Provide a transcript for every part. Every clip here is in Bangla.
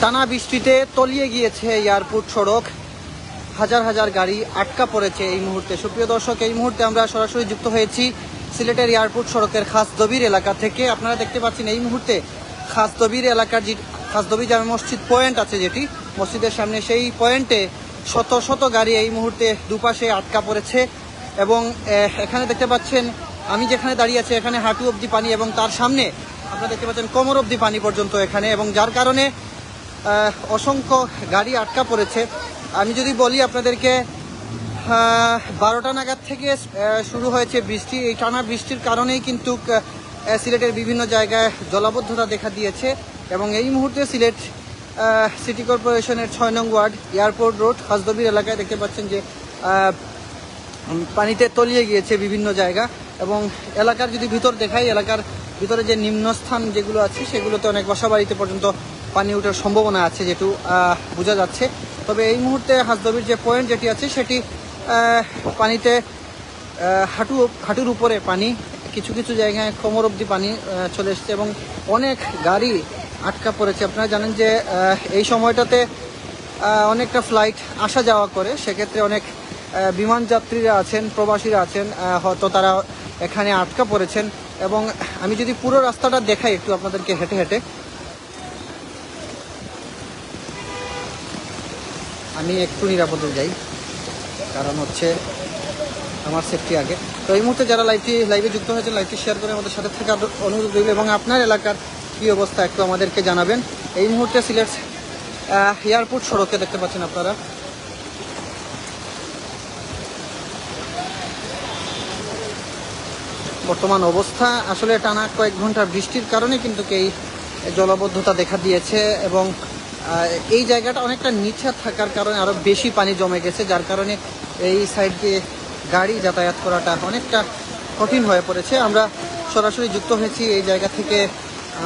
টানা বৃষ্টিতে তলিয়ে গিয়েছে এয়ারপোর্ট সড়ক। হাজার হাজার গাড়ি আটকা পড়েছে এই মুহূর্তে। সুপ্রিয় দর্শক, এই মুহূর্তে আমরা সরাসরি যুক্ত হয়েছি সিলেটের এয়ারপোর্ট সড়কের খাসদবির এলাকা থেকে। আপনারা দেখতে পাচ্ছেন এই মুহূর্তে খাসদবির এলাকার যে খাসদবি জামে মসজিদ পয়েন্ট আছে যেটি, মসজিদের সামনে সেই পয়েন্টে শত শত গাড়ি এই মুহূর্তে দুপাশে আটকা পড়েছে এবং এখানে দেখতে পাচ্ছেন, আমি যেখানে দাঁড়িয়ে আছি এখানে হাঁটু অবধি পানি এবং তার সামনে আপনারা দেখতে পাচ্ছেন কোমর অবধি পানি পর্যন্ত এখানে এবং যার কারণে অসংখ্য গাড়ি আটকা পড়েছে। আমি যদি বলি আপনাদেরকে বারোটা নাগাদ থেকে শুরু হয়েছে বৃষ্টি। এই টানা বৃষ্টির কারণেই কিন্তু সিলেটের বিভিন্ন জায়গায় জলাবদ্ধতা দেখা দিয়েছে এবং এই মুহূর্তে সিলেট সিটি কর্পোরেশনের ছয় নং ওয়ার্ড, এয়ারপোর্ট রোড, হাসদবির এলাকায় দেখতে পাচ্ছেন যে পানিতে তলিয়ে গিয়েছে বিভিন্ন জায়গা এবং এলাকার যদি ভিতর দেখাই, এলাকার ভিতরে যে নিম্নস্থান যেগুলো আছে, সেগুলোতে অনেক বাসা বাড়িতে পর্যন্ত পানি ওঠার সম্ভাবনা আছে যেটু বোঝা যাচ্ছে। তবে এই মুহূর্তে হাসদবির যে পয়েন্ট যেটি আছে, সেটি পানিতে হাঁটু, হাঁটুর উপরে পানি, কিছু কিছু জায়গায় কোমর অবধি পানি চলে এসেছে এবং অনেক গাড়ি আটকা পড়েছে। আপনারা জানেন যে এই সময়টাতে অনেকটা ফ্লাইট আসা যাওয়া করে। সেক্ষেত্রে অনেক বিমান যাত্রীরা আছেন, প্রবাসীরা আছেন হয়তো তারা এখানে আটকা পড়েছেন। এবং আমি যদি পুরো রাস্তাটা দেখাই, একটু আপনাদেরকে হেঁটে হেঁটে আমি একটু নিরাপদে যাই, কারণ হচ্ছে আমার সেফটি আগে। তো এই মুহূর্তে যারা লাইভটি লাইভে যুক্ত হয়েছে লাইভটি শেয়ার করে আমাদের সাথে থেকে অনুরোধ রইল এবং আপনার এলাকার কী অবস্থা একটু আমাদেরকে জানাবেন। এই মুহূর্তে সিলেট এয়ারপোর্ট সড়কে দেখতে পাচ্ছেন আপনারা। বর্তমান অবস্থা, আসলে টানা কয়েক ঘণ্টার বৃষ্টির কারণে কিন্তু এই জলবদ্ধতা দেখা দিয়েছে এবং এই জায়গাটা অনেকটা নিচে থাকার কারণে আরও বেশি পানি জমে গেছে, যার কারণে এই সাইড দিয়ে গাড়ি যাতায়াত করাটা অনেকটা কঠিন হয়ে পড়েছে। আমরা সরাসরি যুক্ত হয়েছি এই জায়গা থেকে।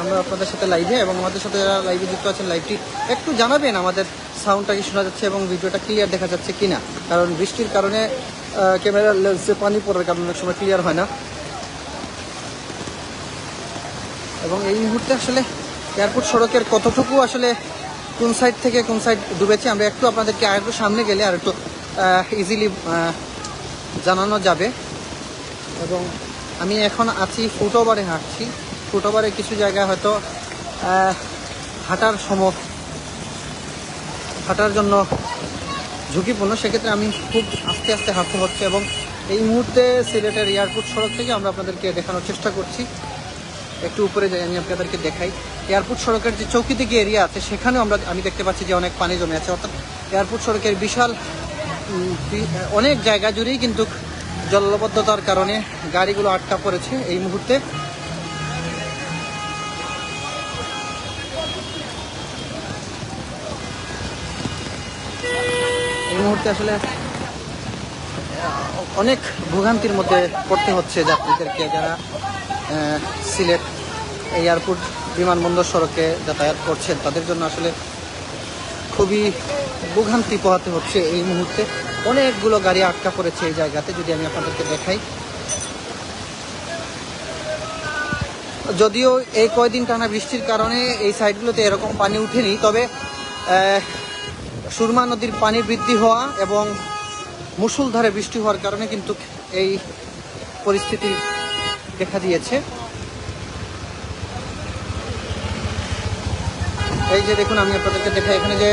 আমরা আপনাদের সাথে লাইভে এবং আমাদের সাথে যারা লাইভে যুক্ত আছেন লাইভটি একটু জানাবেন, আমাদের সাউন্ডটা কি শোনা যাচ্ছে এবং ভিডিওটা ক্লিয়ার দেখা যাচ্ছে কিনা? কারণ বৃষ্টির কারণে ক্যামেরার লেন্সে পানি পড়ার কারণে অনেক সময় ক্লিয়ার হয় না। এবং এই মুহূর্তে আসলে এয়ারপোর্ট সড়কের কতটুকু আসলে কোন সাইড থেকে কোন সাইড ডুবেছে, আমরা একটু আপনাদেরকে আর একটু সামনে গেলে আর একটু ইজিলি জানানো যাবে। এবং আমি এখন আছি ফুটওভারে হাঁটছি। ফুটওভারে কিছু জায়গায় হয়তো হাঁটার সম হাঁটার জন্য ঝুঁকিপূর্ণ। সেক্ষেত্রে আমি খুব আস্তে আস্তে হাঁটতে হচ্ছে এবং এই মুহূর্তে সিলেটের এয়ারপোর্ট সড়ক থেকে আমরা আপনাদেরকে দেখানোর চেষ্টা করছি। একটু উপরে যাই, আমি আপনাদেরকে দেখাই। এয়ারপোর্ট সড়কের যে চৌকি দিকে এরিয়া আছে, সেখানেও আমরা আমি দেখতে পাচ্ছি যে অনেক পানি জমে আছে। অর্থাৎ এয়ারপোর্ট সড়কের বিশাল অনেক জায়গা জুড়েই কিন্তু জলবদ্ধতার কারণে গাড়িগুলো আটকা পড়েছে এই মুহূর্তে। এই মুহূর্তে আসলে, অনেক ভোগান্তির মধ্যে পড়তে হচ্ছে যাত্রীদেরকে যারা সিলেট এয়ারপোর্ট বিমানবন্দর সড়কে যাতায়াত করছেন। তাদের জন্য আসলে খুবই ভোগান্তি পোহাতে হচ্ছে এই মুহূর্তে। অনেকগুলো গাড়ি আটকা পড়েছে এই জায়গাতে, যদি আমি আপনাদেরকে দেখাই। যদিও এই কয়দিন টানা বৃষ্টির কারণে এই সাইডগুলোতে এরকম পানি উঠেনি, তবে সুরমা নদীর পানি বৃদ্ধি হওয়া এবং মুসুলধারে বৃষ্টি হওয়ার কারণে কিন্তু এই পরিস্থিতি দেখা দিয়েছে। এই যে দেখুন, আমি আপনাদেরকে দেখাই এখানে যে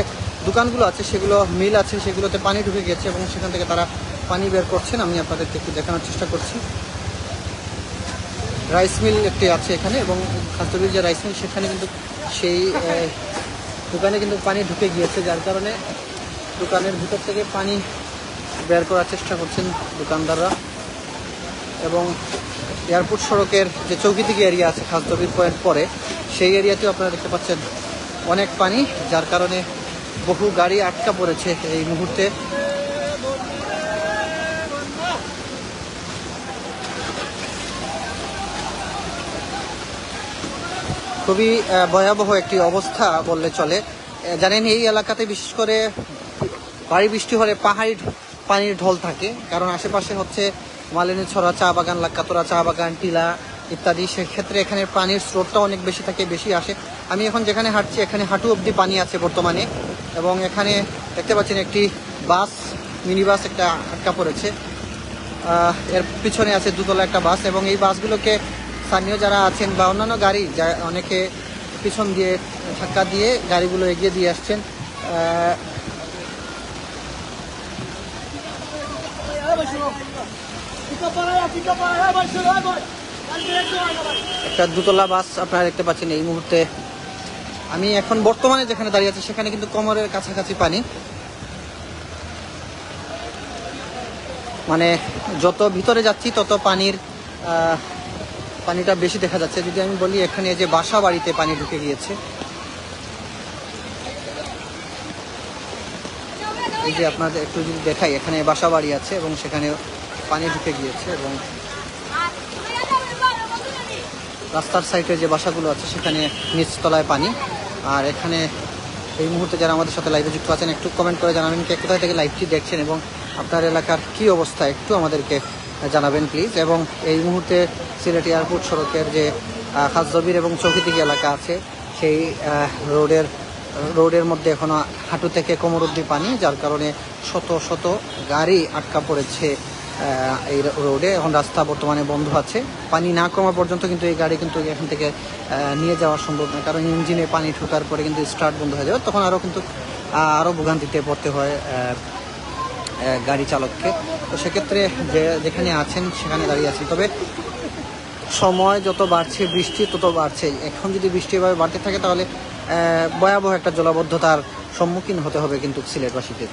দোকানগুলো আছে, সেগুলো মিল আছে, সেগুলোতে পানি ঢুকে গেছে এবং সেখান থেকে তারা পানি বের করছেন। আমি আপনাদেরকে একটু দেখানোর চেষ্টা করছি। রাইস মিল একটি আছে এখানে এবং খাস্তবির যে রাইস মিল, সেখানে কিন্তু সেই দোকানে কিন্তু পানি ঢুকে গিয়েছে, যার কারণে দোকানের ভিতর থেকে পানি বের করার চেষ্টা করছেন দোকানদাররা। এবং এয়ারপোর্ট সড়কের যে চৌকি দিকে এরিয়া আছে খাসদবির পয়েন্ট পরে, সেই এরিয়াতেও আপনারা দেখতে পাচ্ছেন অনেক পানি, যার কারণে বহু গাড়ি আটকা পড়েছে এই মুহূর্তে। খুবই ভয়াবহ একটি অবস্থা বললে চলে। জানেন, এই এলাকাতে বিশেষ করে ভারী বৃষ্টি হলে পাহাড়ি পানির ঢল থাকে, কারণ আশেপাশে হচ্ছে মালিনী ছড়া, চা বাগান, লাক্কাতোরা, চা বাগান, টিলা ইত্যাদি। সেক্ষেত্রে এখানে পানির স্রোতটা অনেক বেশি থাকে, বেশি আসে। আমি এখন যেখানে হাঁটছি, এখানে হাঁটু অবধি পানি আছে বর্তমানে। এবং এখানে দেখতে পাচ্ছেন একটি বাস মিনি বাস একটা আটকা পড়েছে। এর পিছনে আছে দুতলা একটা বাস এবং এই বাসগুলোকে স্থানীয় যারা আছেন বা অন্যান্য গাড়ি, যা অনেকে পিছন দিয়ে ধাক্কা দিয়ে গাড়িগুলো এগিয়ে দিয়ে আসছেন একটা দুতলা বাস আপনারা দেখতে পাচ্ছেন এই মুহূর্তে। আমি এখন বর্তমানে যেখানে দাঁড়িয়ে আছি, সেখানে কিন্তু কোমরের কাছাকাছি পানি। মানে যত ভিতরে যাচ্ছি, তত পানির পানিটা বেশি দেখা যাচ্ছে। যদি আমি বলি, এখানে যে বাসা বাড়িতে পানি ঢুকে গিয়েছে। এই যে আপনাদের একটু যদি দেখাই, এখানে বাসা বাড়ি আছে এবং সেখানে পানি ঢুকে গিয়েছে এবং রাস্তার সাইডে যে বাসাগুলো আছে, সেখানে নিচতলায় পানি। আর এখানে এই মুহূর্তে যারা আমাদের সাথে লাইভে যুক্ত আছেন, একটু কমেন্ট করে জানাবেন কে কোথায় থেকে লাইভটি দেখছেন এবং আপনার এলাকার কি অবস্থা, একটু আমাদেরকে জানাবেন প্লিজ এবং এই মুহূর্তে সিলেট এয়ারপোর্ট সড়কের যে খাসজবির এবং চৌকিদিঘি এলাকা আছে, সেই রোডের রোডের মধ্যে এখনও হাঁটু থেকে কোমর অব্দি পানি, যার কারণে শত শত গাড়ি আটকা পড়েছে এই রোডে এখন রাস্তা বর্তমানে বন্ধ আছে। পানি না কমা পর্যন্ত কিন্তু এই গাড়ি কিন্তু এখান থেকে নিয়ে যাওয়া সম্ভব নয়। কারণ ইঞ্জিনে পানি ঢোকার পরে কিন্তু স্টার্ট বন্ধ হয়ে যাবে। তখন আরও কিন্তু আরও ভোগান্তিতে পড়তে হয় গাড়ি চালককে। তো সেক্ষেত্রে যে যেখানে আছেন, সেখানে দাঁড়িয়ে আছেন। তবে সময় যত বাড়ছে, বৃষ্টি তত বাড়ছে। এখন যদি বৃষ্টি এভাবে বাড়তে থাকে, তাহলে ভয়াবহ একটা জলাবদ্ধতার সম্মুখীন হতে হবে কিন্তু সিলেটবাসীকে।